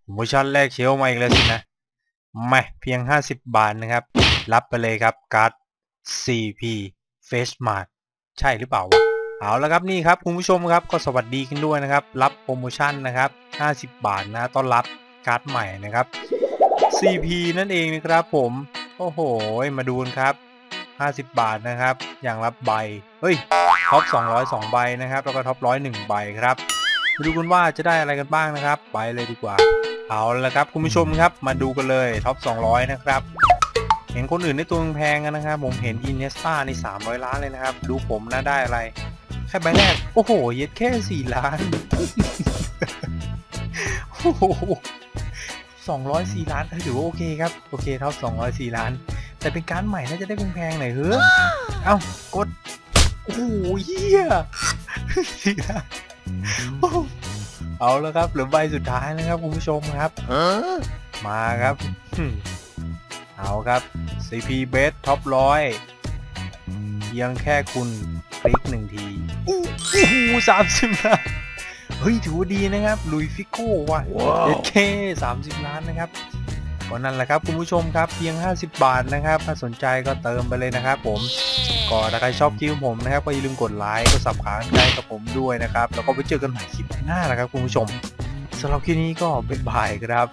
โปรโมชั่นแรกเชลมาอีกแล้วสินะไม่เพียง 50 บาทนะครับ รับไปเลยครับการ์ด CP Face Mart ใช่หรือเปล่าวะเอาแล้วครับนี่ครับคุณผู้ชมครับก็สวัสดีกันด้วยนะครับ รับโปรโมชั่นนะครับ 50 บาทนะต้อนรับการ์ดใหม่นะครับ CP นั่นเองนะครับผมโอ้โห มาดูนครับ 50 บาทนะครับ อย่างละใบ เฮ้ยท็อป202 ใบนะครับ แล้วก็ท็อป101 ใบครับ ดูกันว่าจะได้อะไรกันบ้างนะครับ ไปเลยดีกว่า เอาละครับ คุณผู้ชมครับ มาดูกันเลยท็อป 200 นะครับ เห็นคนอื่นได้ตัวแพงกันนะครับ ผมเห็นอินเนสตาใน 300 ล้านเลยนะครับ ดูผมน่าได้อะไร แค่ใบแรก โอ้โห เย็ดแค่ 4 ล้านโอ้โห204 ล้านถือว่าโอเคครับ โอเคท็อป204 ล้าน แต่เป็นการใหม่น่าจะได้แพงๆหน่อยเฮ้ยเอ้ากด โอ้โหเฮียสี่ล้านโอ้โห เอาแล้วครับเหลือใบสุดท้ายนะครับคุณผู้ชมครับมาครับอืมเอาครับ CP Best ท็อปร้อยเพียงแค่คุณคลิกหนึ่งทีอู้หูสามสิบล้านเฮ้ยถือว่าดีนะครับลุยฟิโก้ว่ะเด็ดเคสามสิบล้านนะครับ ก็นั่นแหละครับคุณผู้ชมครับเพียง 50 บาทนะครับ ถ้าสนใจก็เติมไปเลยนะครับผมก็ถ้าใครชอบคลิปของผมนะครับก็อย่าลืมกดไลค์กดสับขาใจกับผมด้วยนะครับ แล้วก็ไปเจอกันใหม่คลิปหน้านะครับคุณผู้ชมสำหรับคลิปนี้ก็เป็นบายครับ